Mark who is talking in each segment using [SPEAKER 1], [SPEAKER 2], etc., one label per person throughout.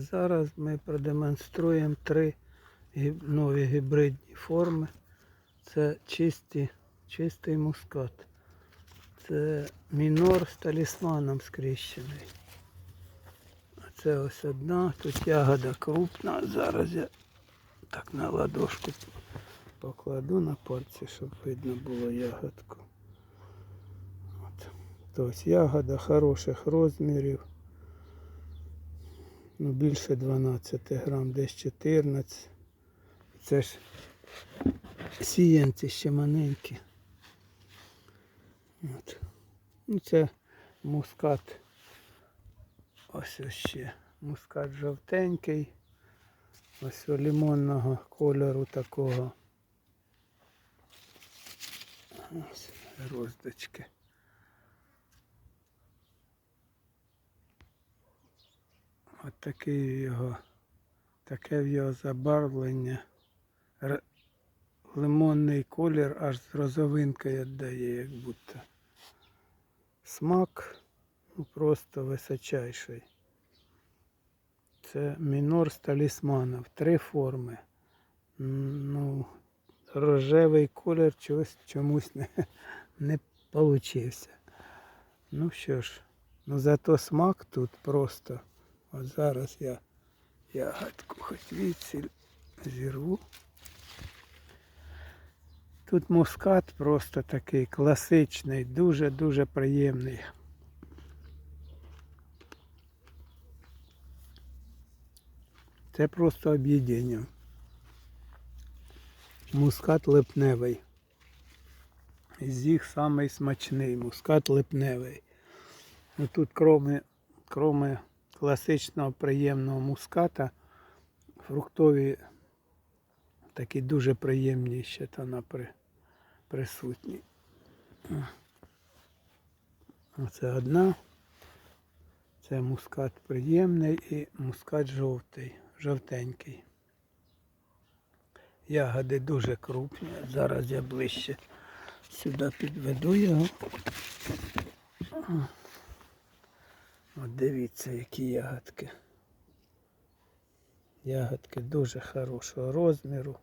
[SPEAKER 1] Зараз ми продемонструємо три нові гібридні форми. Це чисті, чистий мускат. Це мінор з талісманом скрещений. А це ось одна. Тут ягода крупна. Зараз я так на ладошку покладу на пальці, щоб видно було ягодку. Тобто ягода хороших розмірів. Ну, більше 12 грам, десь 14. Це ж сіянці ще маленькі. От. Ну, це мускат. Ось ось ще. Мускат жовтенький. Ось о лимонного кольору такого. Ось роздочки. От такий його, таке в його забарвлення. Лимонний колір аж з розовинкою віддає, як будто. Смак ну, просто височайший. Це мінор з талісманів. Три форми. Ну, рожевий колір чогось чомусь не, не получився. Ну що ж, ну зато смак тут просто. От зараз я ягодку хоч відсіль зірву. Тут мускат просто такий класичний, дуже-дуже приємний. Це просто об'єднання. Мускат липневий. З їх самий смачний мускат липневий. Ну тут кроме, кроме класичного приємного муската, фруктові такі дуже приємні ще там при, присутні. Оце одна. Це мускат приємний і мускат жовтий, жовтенький. Ягоди дуже крупні. Зараз я ближче сюди підведу його. От дивіться, які ягодки. Ягодки дуже хорошого розміру.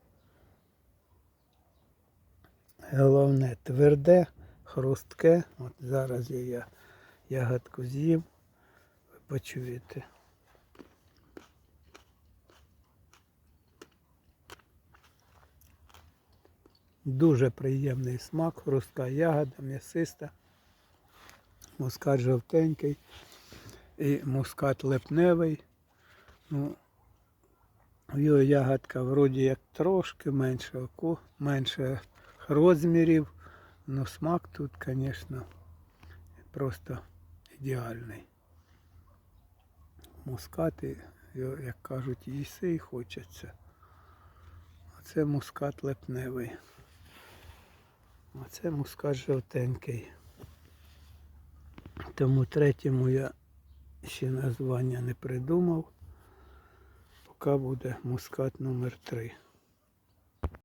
[SPEAKER 1] Головне тверде, хрустке. От зараз я ягодку з'їм. Ви почуєте. Дуже приємний смак, хрустка ягода, м'ясиста, мускат жовтенький і мускат липневий. Ну, його ягодка вроді як трошки менше оку, менше розмірів, але смак тут, звісно, просто ідеальний. Мускати, як кажуть, їси і хочеться. Оце мускат липневий. Оце мускат жовтенький. Тому третьому я ще названня не придумав. Поки буде мускат номер 3